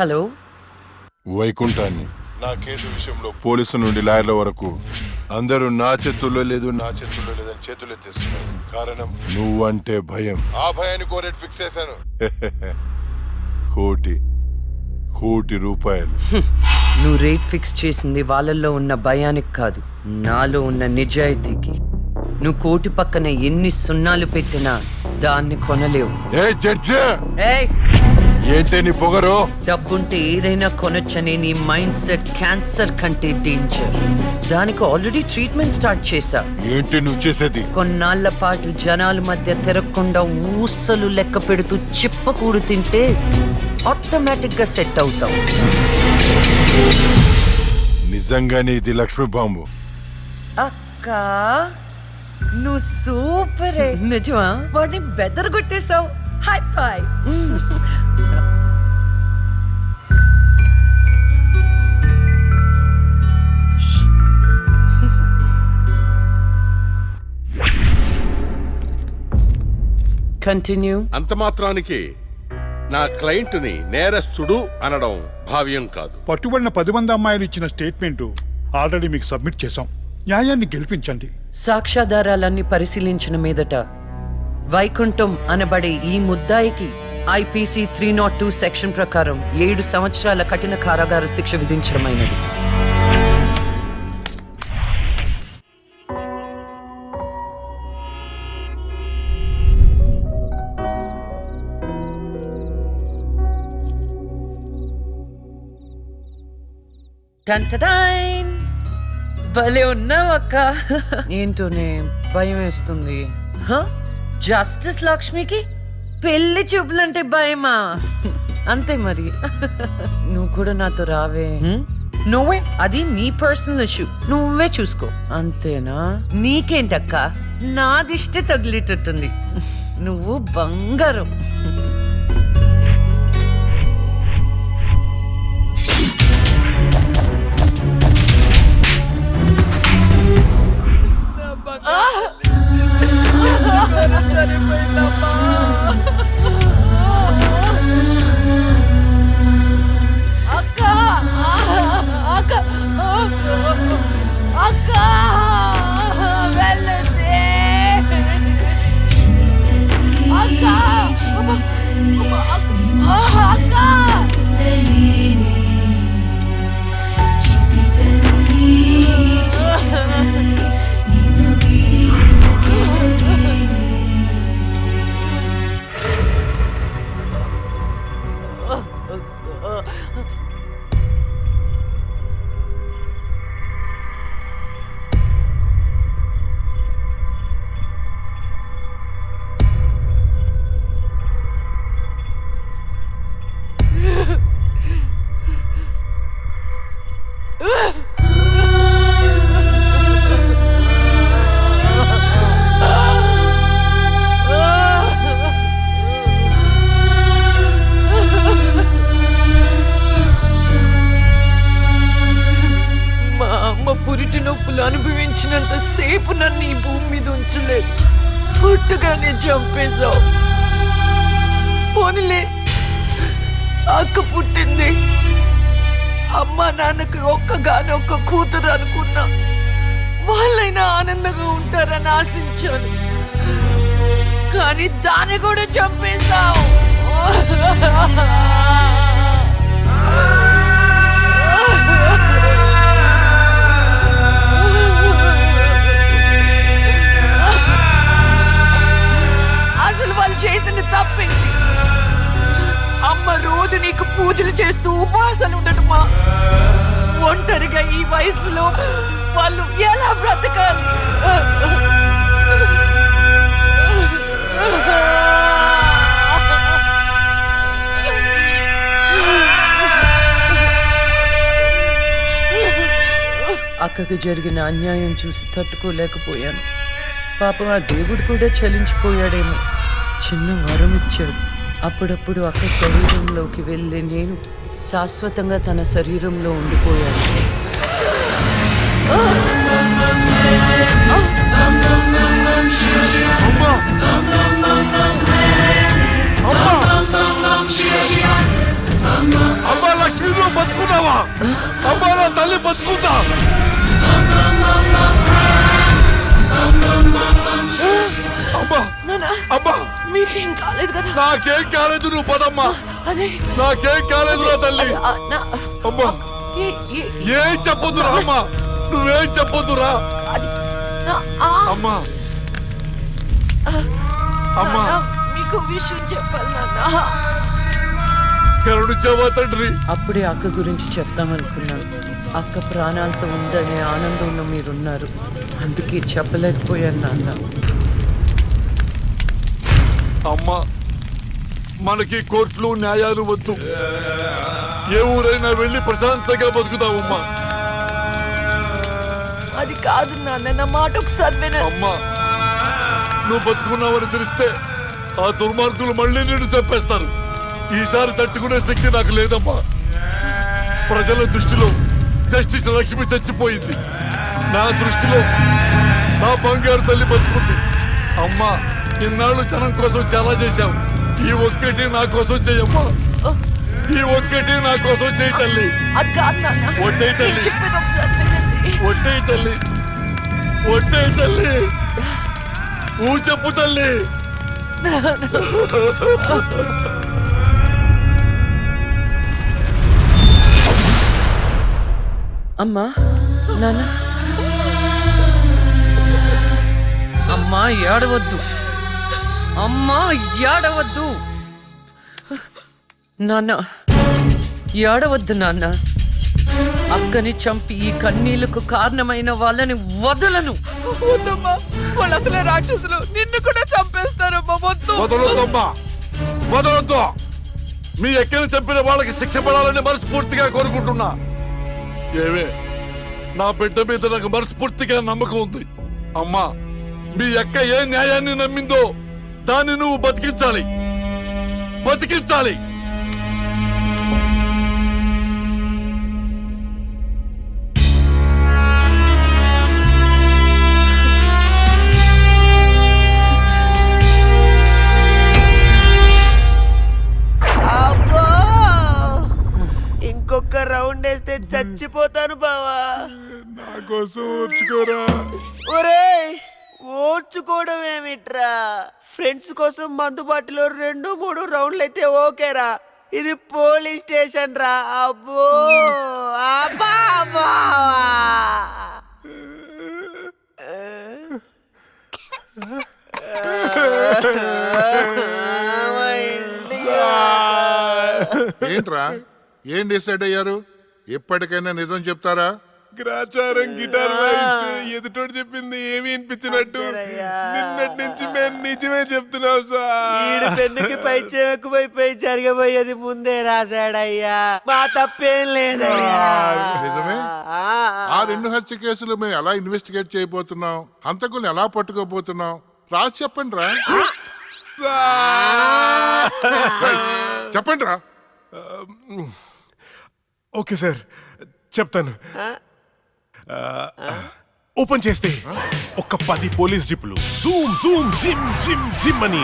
Hello. వైకుంఠాన్ని. నా case విషయంలో పోలీసు నుండి లాయర్ల వరకు అందరూ నా చేతుల్లో లేదు నా చేతుల్లో లేదని చేతులు ఎత్తేస్తున్నారు కారణం? నువ్వంటే భయం. ఆ భయాన్ని కోరేట్ ఫిక్స్ చేశాను. కోటి కోటి రూపాయలు. నువ్వు రేట్ ఫిక్స్ చేసింది వాళ్ళల్లో ఉన్న భయానికి కాదు నాలో ఉన్న నిజాయితీకి. నువ్వు కోటి పక్కన ఎన్ని సున్నాలు పెట్టినా దాన్ని కొనలేవు. ఏ జడ్జి! ఏయ్! ఏంటే నీ పొగరు? డబ్బుంటే ఏదైనా కొనొచ్చనే నీ మైండ్ సెట్ క్యాన్సర్ కంటే డేంజర్. దానికి ఆల్రెడీ ట్రీట్మెంట్ స్టార్ట్ చేశా. ఏంటి నువ్వు చేసేది? కొన్నాళ్ళ పాటు జనాల మధ్య తిరగకుండా ఊసలు లెక్క పెడుతూ చిప్పకూడు తింటే ఆటోమేటిక్గా సెట్ అవుతావు. నిజంగానే ఇది లక్ష్మీ బాంబు. అక్క నువ్వు సూపర్. నిజమా? వాడిని బెదర్ కొట్టేశావు హై ఫై కంటిన్యూ అంత మాత్రానికి నా క్లయింట్ని నేరస్తుడు అనడం భావ్యం కాదు. పట్టుబడిన పది మంది అమ్మాయిలు ఇచ్చిన స్టేట్మెంట్ ఆల్రెడీ మీకు సబ్మిట్ చేశాం. న్యాయాన్ని గెలిపించండి. సాక్ష్యాధారాలన్నీ పరిశీలించిన మీదట వైకుంఠం అనబడే ఈ ముద్దాయికి IPC three not two section ప్రకారం ఏడు సంవత్సరాల కఠిన కారాగార శిక్ష విధించడమైనది! భలే ఉన్నావు అక్క. ఏంటోనే భయం వేస్తుంది జస్టిస్ లక్ష్మికి? పెళ్ళి చూపులంటే భయమా? అంతే మరి. నువ్వు కూడా నాతో రావే? నువ్వే? అది నీ పర్సనల్ ఇష్యూ. నువ్వే చూసుకో. అంతేనా? నీకేంటక్క? నా దిష్టి తగిలేటట్టుంది. నువ్వు బంగారం. దాన్ని కూడా చంపేశావు అసలు వాళ్ళు చేసిన తప్పేంటి? అమ్మ రోజు నీకు పూజలు చేస్తూ ఉపవాసాలు ఉండటమా? ఒంటరిగా ఈ వయసులో వాళ్ళు ఎలా బ్రతకాలి? అక్కకి జరిగిన అన్యాయం చూసి తట్టుకోలేకపోయాను. పాపం ఆ దేవుడు కూడా చలించిపోయాడేమో. చిన్న వరం ఇచ్చాడు. అప్పుడప్పుడు అక్క శరీరంలోకి వెళ్ళే నేను శాశ్వతంగా తన శరీరంలో ఉండిపోయాను. అమ్మా! కాలేదు నువ్వు పదమ్మా. అదే. నాకేం కాలేదు నా తల్లి. అమ్మా. ఏ- చెప్పొద్దురా అమ్మా. నువ్వేం చెప్పొద్దురా అమ్మా. అమ్మా. మీకు విషయం చెప్పాలి నాన్న. కరుణించావా తండ్రి. అప్పుడే అక్క గురించి చెప్తామనుకున్నాను అక్క ప్రాణాలతో ఉందనే ఆనందంలో మీరున్నారు. అందుకే చెప్పలేకపోయాను నాన్న. అమ్మా. మనకి కోర్టులు న్యాయాలు వద్దు. ఏ ఊరైనా వెళ్ళి ప్రశాంతంగా బతుకుతావమ్మా. అది కాదు నాన్న నా మాట ఒకసారి అమ్మా నువ్వు బతుకున్నావని తెలిస్తే ఆ దుర్మార్గులు మళ్ళీ నిన్ను చంపేస్తారు. ఈసారి తట్టుకునే శక్తి నాకు లేదమ్మా. ప్రజల దృష్టిలో జస్టిస్ లక్ష్మి చచ్చిపోయింది. నా దృష్టిలో నా బంగారు తల్లి బతుకుంది. అమ్మా ఇన్నాళ్ళు జనం కోసం చాలా చేశావు. ఈ ఒక్కటి నా కోసం చెయ్యమ్మా ఈ ఒక్కటి నా కోసం చెయ్యి తల్లి. వడ్డీ తల్లి. ఒట్టే తల్లి. ఒట్టే తల్లి. ఊ చెప్పు తల్లి. అమ్మా నాన్న. అమ్మా ఏడవద్దు. అమ్మా ఏడవద్దు. నాన్న ఏడవద్దు నాన్న. అక్కని చంపి ఈ కన్నీళ్ళకు కారణమైన వాళ్ళని వదలను. వద్దమ్మా వాళ్ళు అసలే రాక్షసులు. నిన్ను కూడా వదలొద్దమ్మా. వదలొద్దు. మీ ఎక్కని చంపిన వాళ్ళకి శిక్ష పడాలని మనస్ఫూర్తిగా కోరుకుంటున్నా. ఏవే నా బిడ్డ మీద నాకు మనస్ఫూర్తిగా నమ్మకం ఉంది. అమ్మా మీ అక్క ఏ న్యాయాన్ని నమ్మిందో దాన్ని నువ్వు బతికించాలి. బతికించాలి. ఇంకొక రౌండ్ వేస్తే చచ్చిపోతాను బావా. నా కోసం వచ్చుకోరా ఓడ్చుకోవడం ఏమిట్రా? ఫ్రెండ్స్ కోసం మందు బాటిలో రెండు మూడు రౌండ్లు అయితే ఓకేరా. ఇది పోలీస్ స్టేషన్ రా. అబ్బో అబ్బా! ఏంట్రా? ఏం డిసైడ్ అయ్యారు? ఇప్పటికైనా నిజం చెప్తారా? గ్రాచారం గిటార్ ఎదుటోడు చెప్పింది ఏమి వినిపించినట్టు. నిన్నటి నుంచి మేము నిజమే చెప్తున్నాం ఈడు సార్ పెన్నుకి పై ఎక్కువైపోయి జరగబోయేది ముందే రాశాడయ్యా. మా తప్పేం లేదయ్యా. నిజమే? ఆ, ఆ రెండు హత్య కేసులు మేము ఎలా ఇన్వెస్టిగేట్ చేయబోతున్నాం? హంతకుల్ని ఎలా పట్టుకోబోతున్నాం? రాసి చెప్పండి రా చెప్పండి రా ఓకే సార్. చెప్తాను. ఓపెన్ చేస్తే ఒక పది పోలీస్ జీపులు. జూమ్ జూమ్ జిమ్ జిమ్ జిమ్ అని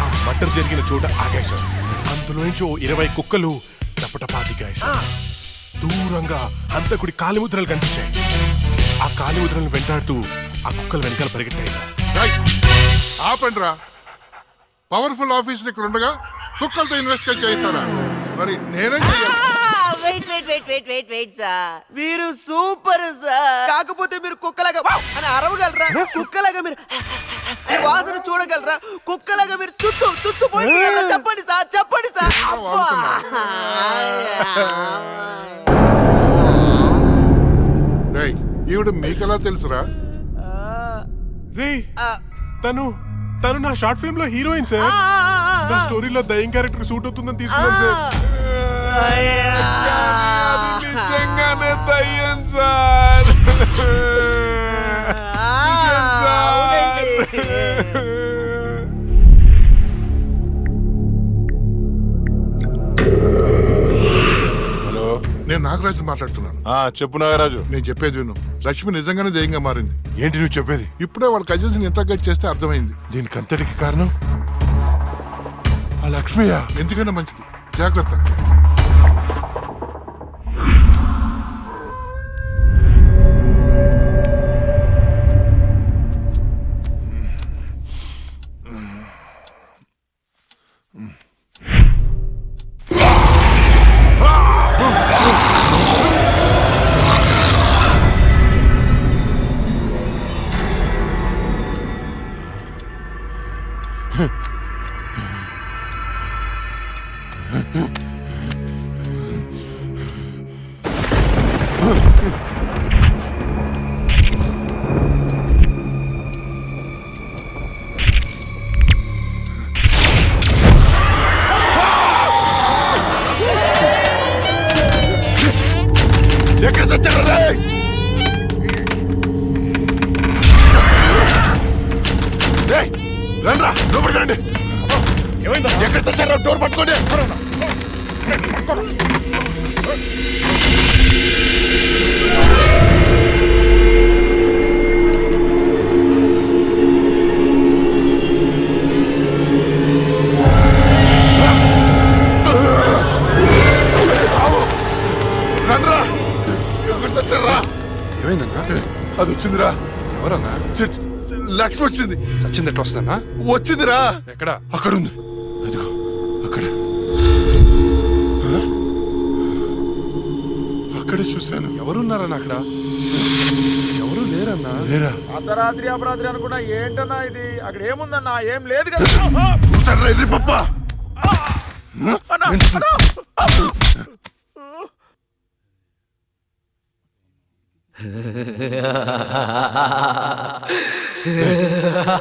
ఆ మటర్ జరిగిన చోట ఆగాయి సార్ అందులో నుంచి ఓ ఇరవై కుక్కలు సార్. దూరంగా హంతకుడి కాలిముద్రలు కనిపించాయి. ఆ కాలిముద్రలను వెంటాడుతూ ఆ కుక్కలు వెనకాల పరిగెట్టాయి సార్. రైట్. ఆపండి రా పవర్ఫుల్ ఆఫీసర్ ఇక్కడ ఉండగా కుక్కలతో ఇన్వెస్టిగేట్ చేయిస్తారా? మరి నేనేం చెయ్యాలి? Wait wait wait wait wait sir మీరు సూపర్ సార్ కాకపోతే మీరు కుక్కలాగా "వావ్" అని అరవగలరా? కుక్కలాగా మీరు అని వాసన చూడగలరా? కుక్కలాగా మీరు చుచ్చు చుచ్చు పోయించగలరా చెప్పండి సార్ చెప్పండి సార్ అబ్బా. రేయ్ ఈవిడ మీకెలా తెలుసురా? రే తను తను నా షార్ట్ ఫిల్మ్లో హీరోయిన్ సార్ నా స్టోరీలో దయ్యం క్యారెక్టర్ సూట్ అవుతుందని తీసుకున్నాను సార్ నిజంగానే దయ్యం సార్ నిజం సార్. హలో. నేను నాగరాజు మాట్లాడుతున్నాను. ఆ చెప్పు నాగరాజు. నేను చెప్పేది విను. లక్ష్మి నిజంగానే దయ్యంగా మారింది. ఏంటి నువ్వు చెప్పేది? ఇప్పుడే వాళ్ళ కజిన్స్ ఇంటర్గేట్ చేస్తే అర్థమైంది. దీనికి అంతటికి కారణం? ఆ లక్ష్మియా ఎందుకైనా మంచిది. జాగ్రత్త. ఏమైందన్నా? అది వచ్చిందిరా. ఎవరన్నా? లక్ష్మి వచ్చింది. చచ్చింది ఎట్లా వస్తానా వచ్చిందిరా. ఎక్కడ? అక్కడ అక్కడే చూశాను? ఎవరున్నారన్నా అక్కడ? ఎవరు లేరన్నా? లేరా? అర్ధరాత్రి అపరాత్రి అనుకున్నా ఏంటన్నా ఇది? అక్కడ ఏముందన్నా? ఏం లేదు కదా. చూసారా ఎర్రి పప్ప?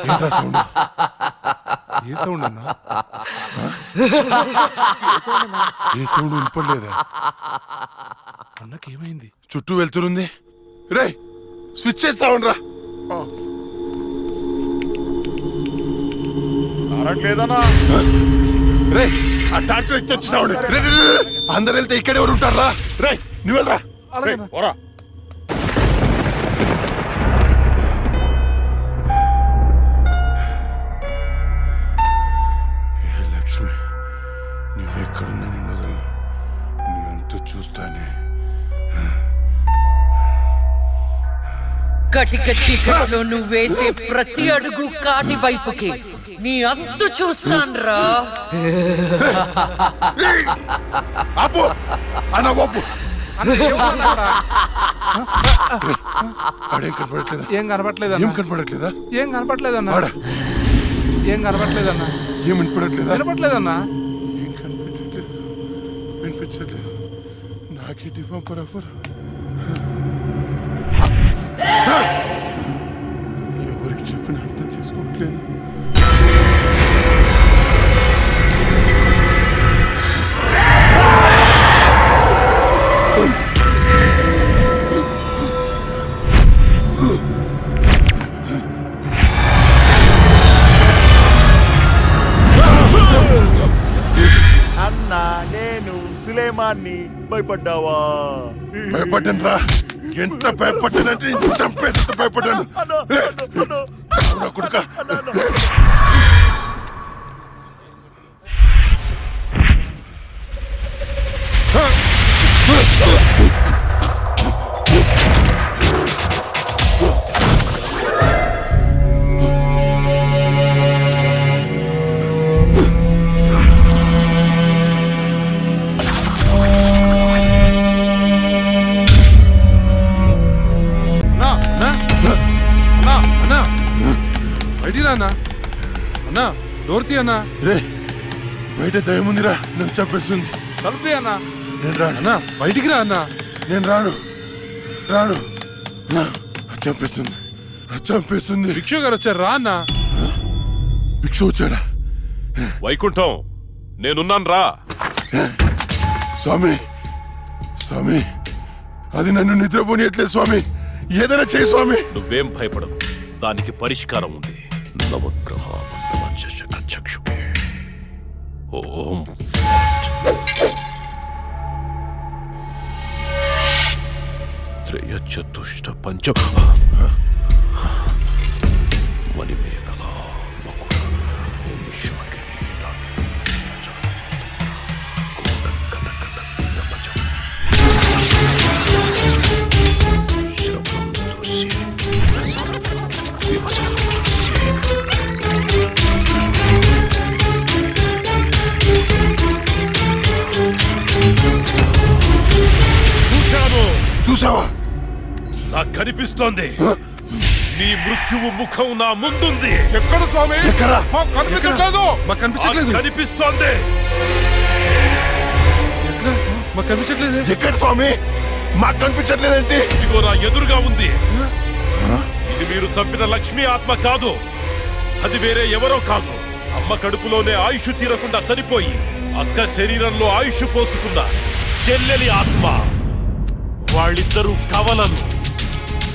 ఏంట్రా సౌండ్? ఏ సౌండ్ అన్నా ఏ సౌండ్ వినపడలేదా? అన్నకేమైంది? చుట్టూ వెళ్తురుంది. రే స్విచ్ చేస్తావుండ్రా. కరెంట్ లేదన్నా. రే ఆ టార్చ్ లైట్ తెచ్చి సౌండ్ రే, రే, రే, రే. అందరు వెళ్తే ఇక్కడ ఎవరు ఉంటారా రే నువ్వు వెళ్ళరా? కటిక చీకట్లో నువ్వు వేసే ప్రతి అడుగు కాటి వైపుకి. నీ అంతు చూస్తాన్రా. ఆపు. అన్న బాపు ఆడేం కనపడట్లేదా? ఏం కనపట్లేదన్నా ఏం కనపడట్లేదా? ఏం కనపట్లేదన్నా ఆడ. ఏం కనపట్లేదన్నా ఏం వినపడట్లేదా? కనపట్లేదన్నా ఏం కనిపించట్లేదు? వినిపించట్లేదు. నాకేంటి పంపరాఫర్ ఎవరికి చెప్పిన అర్థం చేసుకోవట్లేదు. అన్నా నేను సులేమాన్ని భయపడ్డావా? భయపడ్డాను రా ఎంత భయపడ్డానంటే చంపేసి భయపడ్డాను చావురా కొడుకా అన్నా. అన్నా డోర్ తీ అన్నా. రే బయట దయ్యం ఉందిరా నన్ను చంపేస్తుంది. తలుపు అన్నా. నేను రాను. అన్నా బయటికి రా అన్నా. నేను రాను. రాను. చంపేస్తుంది. చంపేస్తుంది. భిక్షు గారు వచ్చారు రా అన్నా. భిక్ష వచ్చాడా? వైకుంఠం నేనున్నాను రా. స్వామి స్వామి అది నన్ను నిద్రపోనియట్లేదు స్వామి. ఏదైనా చేయి స్వామి. నువ్వేం భయపడకు. దానికి పరిష్కారం ఉంది. నవగ్రహ మండల చషక చక్షుకే ఓం త్రయ పంచ మణిమేఖల చూసావా? నాకు కనిపిస్తోంది. నీ మృత్యువు ముఖం నా ముందుంది. ఎక్కడ స్వామి? ఎక్కడ? మాకు కనిపించట్లేదు. మాకు కనిపించట్లేదు కనిపిస్తోంది. ఎక్కడ? మాకు కనిపించట్లేదు. ఎక్కడ స్వామి? మాకు కనిపించట్లేదేంటి? ఇదిగో నా ఎదురుగా ఉంది. ఇది మీరు చంపిన లక్ష్మీ ఆత్మ కాదు. అది వేరే ఎవరో కాదు. అమ్మ కడుపులోనే ఆయుష్ తీరకుండా చనిపోయి అక్క శరీరంలో ఆయుష్ పోసుకున్న చెల్లెలి ఆత్మ. వాళ్ళిద్దరూ కవలలు.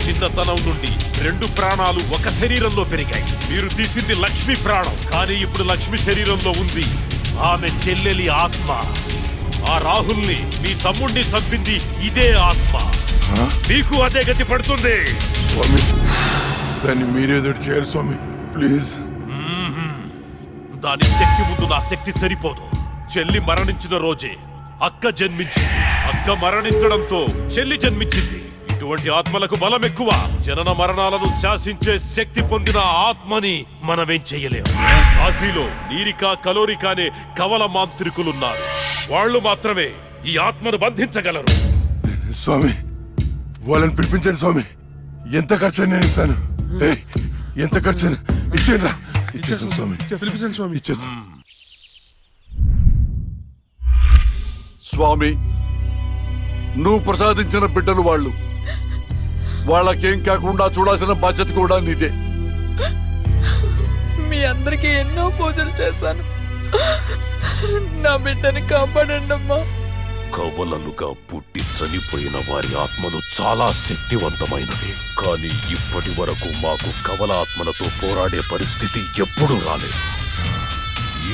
చిన్నతనం నుండి రెండు ప్రాణాలు ఒక శరీరంలో పెరిగాయి. మీరు తీసింది లక్ష్మి ప్రాణం. కానీ ఇప్పుడు లక్ష్మి శరీరంలో ఉంది. ఆమె చెల్లెలి ఆత్మ. ఆ రాహుల్ని మీ తమ్ముణ్ణి చంపింది ఇదే ఆత్మ. మీకు అదే గతి పడుతుంది. స్వామి దాన్ని మీరేదో చేయాలి స్వామి. ప్లీజ్. దాని శక్తి ముందు నా శక్తి సరిపోదు. చెల్లి మరణించిన రోజే అక్క జన్మించింది. అక్క మరణించడంతో చెల్లి జన్మించింది. ఇటువంటి ఆత్మలకు బలం ఎక్కువ. జనన మరణాలను శాసించే శక్తి పొందిన ఆత్మని మనమేం చెయ్యలేము కాశీలో నీరికా కలోరికా అనే కవల మాంత్రికులున్నారు. వాళ్ళు మాత్రమే ఈ ఆత్మను బంధించగలరు. స్వామి వాళ్ళని పిలిపించండి స్వామి. ఎంత ఖర్చు నేను ఇస్తాను. ఏయ్, ఎంత ఖర్చు ఇచ్చేయండి రా. ఇచ్చేస్తాను స్వామి. పిలిపించండి స్వామి. ఇచ్చేస్తాను. స్వామి నువ్వు ప్రసాదించిన బిడ్డలు వాళ్ళు. వాళ్ళకేం కాకుండా చూడాల్సిన బాధ్యత కూడా నీదే. మీ అందరికీ ఎన్నో పూజలు చేశాను. నా బిడ్డని కాపాడండి అమ్మా కవలలుగా పుట్టి చనిపోయిన వారి ఆత్మలు చాలా శక్తివంతమైనవి. కానీ ఇప్పటి వరకు మాకు కవల ఆత్మలతో పోరాడే పరిస్థితి ఎప్పుడూ రాలేదు.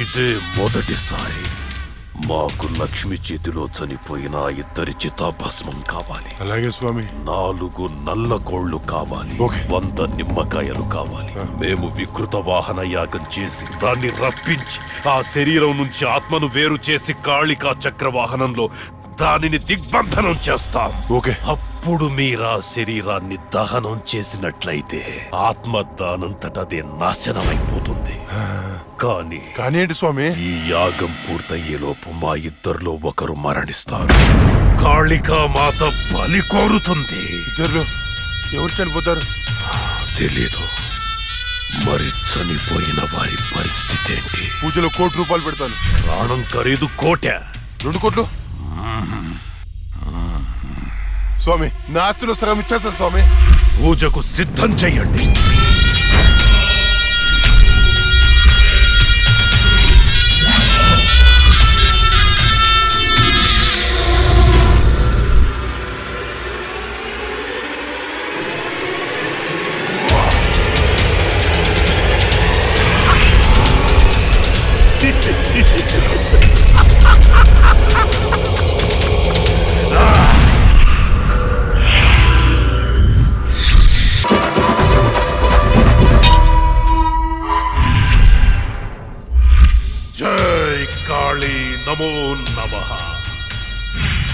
ఇదే మొదటిసారి. మాకు లక్ష్మి చేతిలో చనిపోయిన ఇద్దరి చితాభస్మం కావాలి. అలాగే స్వామి. నాలుగు నల్ల కోళ్ళు కావాలి. ఓకే. వంద నిమ్మకాయలు కావాలి. మేము వికృత వాహన యాగం చేసి దాన్ని రప్పించి ఆ శరీరం నుంచి ఆత్మను వేరు చేసి కాళికా చక్ర వాహనంలో దానిని దిగ్బంధనం చేస్తాం. ఓకే. అప్పుడు మీరా శరీరాన్ని దహనం చేసినట్లయితే ఆత్మ దానంతటదే నాశనమైపోతుంది. కానీ కానీ స్వామి? ఈ యాగం పూర్తయ్యేలోపు మా ఇద్దరిలో ఒకరు మరణిస్తారు. కాళికా మాత బలి కోరుతుంది. ఇద్దరు ఎవరు చనిపోతారు? తెలీదు. మరి చనిపోయిన వారి పరిస్థితి ఏంటి? పూజలో కోటి రూపాయలు పెడతాను. ప్రాణం ఖరీదు కోట. రెండు కోట్లు? స్వామి నా సగం ఇచ్చేస్తాను స్వామి. పూజకు సిద్ధం చెయ్యండి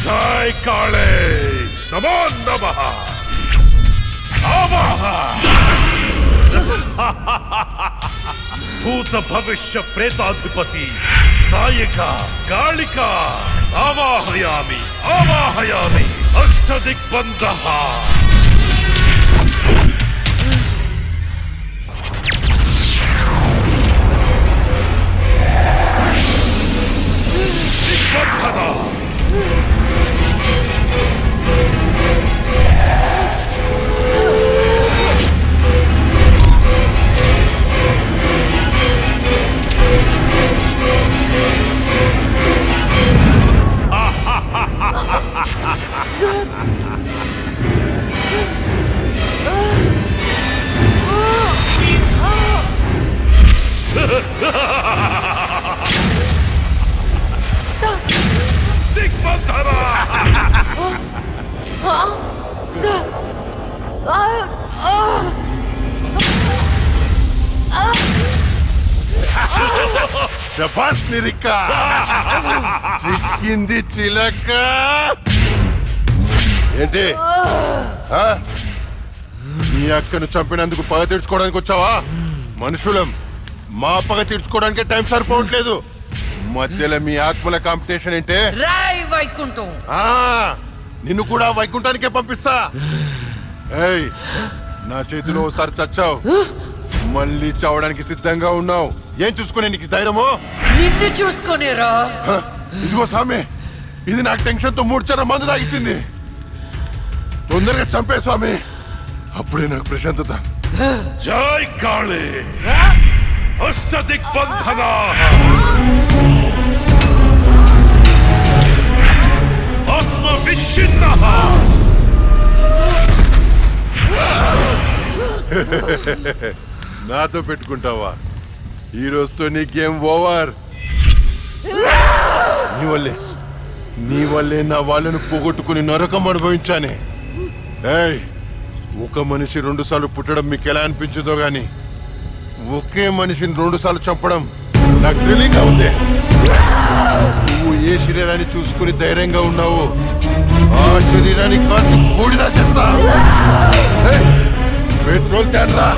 जय काले। नमो नमः। भूत भविष्य प्रेताधिपति नायिका कालिका आवाहयामि आवाहयामि अष्टदिग्बन्धः। दिग्बन्धः శబాష్ నిరిక. చిక్కింది చిలక. ఏంటి? మీ అక్కను చంపినందుకు పగ తీర్చుకోవడానికి వచ్చావా? మనుషులం మా పగ తీర్చుకోవడానికి టైం సరిపోవట్లేదు. మధ్యలో మీ ఆత్మల కాంపిటీషన్ ఏంటే? రాయ్ వైకుంఠం. ఆ నిన్ను కూడా వైకుంఠానికే పంపిస్తా. ఏయ్ నా చేతిలో ఒకసారి చచ్చావు. మళ్ళీ చావడానికి సిద్ధంగా ఉన్నావు. ఏం చూసుకునే నీకు ధైర్యమో? నిన్ను చూసుకొనేరా. హ, ఇదిగో స్వామి ఇది నాకు టెన్షన్తో మూడు చర మందు తాగించింది తొందరగా చంపే స్వామి. అప్పుడే నాకు ప్రశాంతత. జై కాళి. అష్ట నాతో పెట్టుకుంటావా? ఈ రోజుతో నీ గేమ్ ఓవర్. నీ వల్లే. నీ వల్లే నా వాళ్ళను పోగొట్టుకుని నరకం అనుభవించానే. ఏయ్ ఒక మనిషి రెండు సార్లు పుట్టడం మీకు ఎలా అనిపించదో గాని ఒకే మనిషిని రెండు సార్లు చంపడం నాకు థ్రిల్లింగ్ ఉంది. నువ్వు ఏ శరీరాన్ని చూసుకుని ధైర్యంగా ఉన్నావు ఆ శరీరాన్ని కాల్చి బూడిదా చేస్తా. పెట్రోల్ తేడా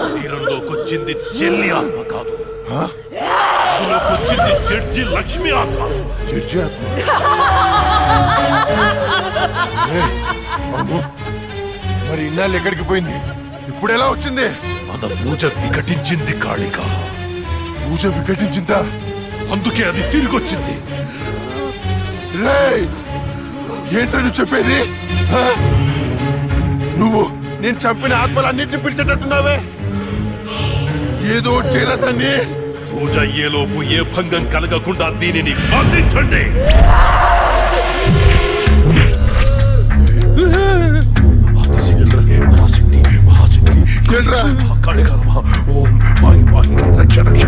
శరీరంలోకి వచ్చింది చెల్లి ఆత్మ కాదు. అందులోకి వచ్చింది జడ్జి లక్ష్మి ఆత్మ. జడ్జి ఆత్మ? మరి ఇన్నాళ్ళు ఎక్కడికి పోయింది? ఇప్పుడు ఎలా వచ్చింది? మన పూజ వికటించింది కాళిక. పూజ వికటించిందా? అందుకే అది తిరిగి వచ్చింది నువ్వు చెప్పేది? నువ్వు నేను చంపిన ఆత్మలన్నింటినీ పిలిచేటట్టున్నావే ఏదో చేయరా దాన్ని పూజ అయ్యేలోపు ఏ భంగం కలగకుండా దీనిని బంధించండి మహాశక్తి కాళికారమ ఓం పాయి పాయి రక్ష రక్ష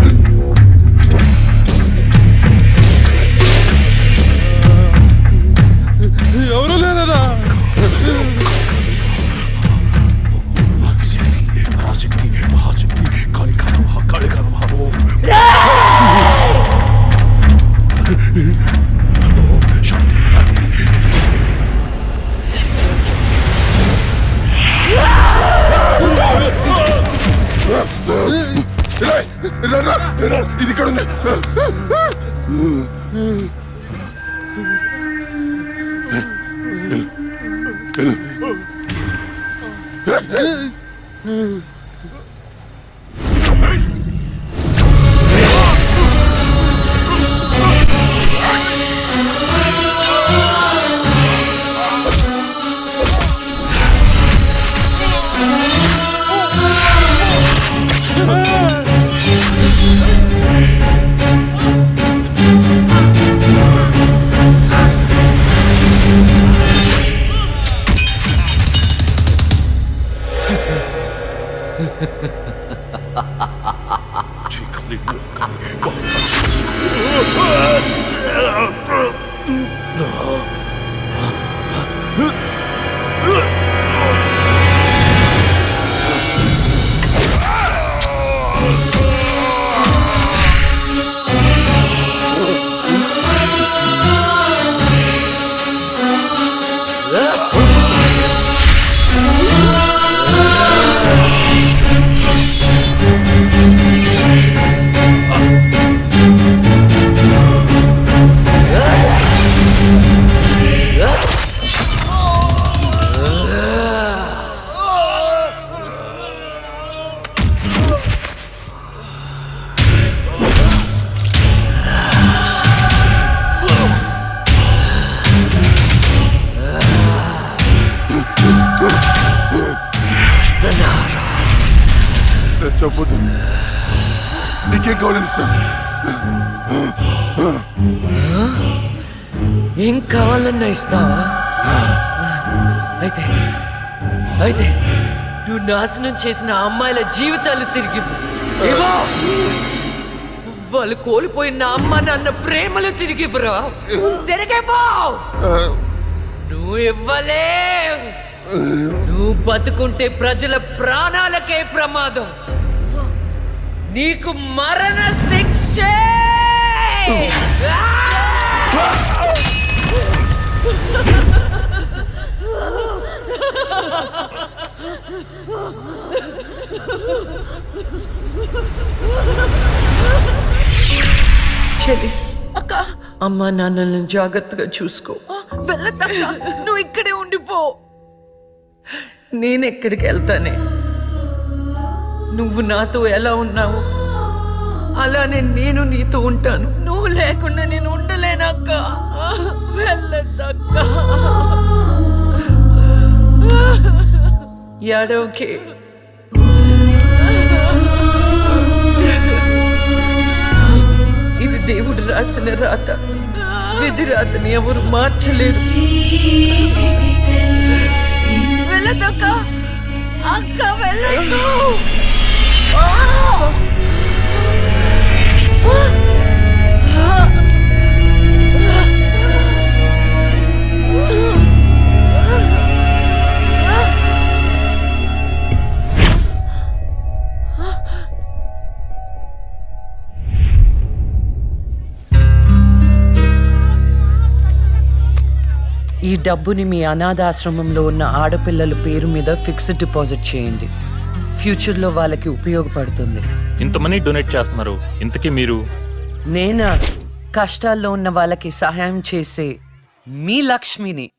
నాశనం చేసిన అమ్మాయిల జీవితాలు తిరిగి వాళ్ళు కోల్పోయిన అమ్మ నాన్న ప్రేమలు తిరిగి తిరిగిపో నువ్వు ఇవ్వలే నువ్వు బతుకుంటే ప్రజల ప్రాణాలకే ప్రమాదం. నీకు మరణ శిక్ష. చెల్లి. అక్క. అమ్మా నాన్నలను జాగ్రత్తగా చూసుకో. వెళ్ళద్దక్క నువ్వు ఇక్కడే ఉండిపో. నేను ఎక్కడికి వెళ్తానే? నువ్వు నాతో ఎలా ఉన్నావు? అలానే నేను నీతో ఉంటాను. నువ్వు లేకుండా నేను ఉండలేనక్క వెళ్ళద్దక్క యాడోకే ఇది దేవుడు రాసిన రాత. విధి రాతని ఎవరు మార్చలేరు. వెళ్ళదక్క. అక్క వెళ్ళదు. ఈ డబ్బుని మీ అనాథాశ్రమంలో ఉన్న ఆడపిల్లల పేరు మీద ఫిక్స్డ్ డిపాజిట్ చేయండి. ఫ్యూచర్లో వాళ్ళకి ఉపయోగపడుతుంది. ఇంత మనీ డొనేట్ చేస్తున్నారు. ఇంతకీ మీరు? నేనా? కష్టాల్లో ఉన్న వాళ్ళకి సహాయం చేసే మీ లక్ష్మిని.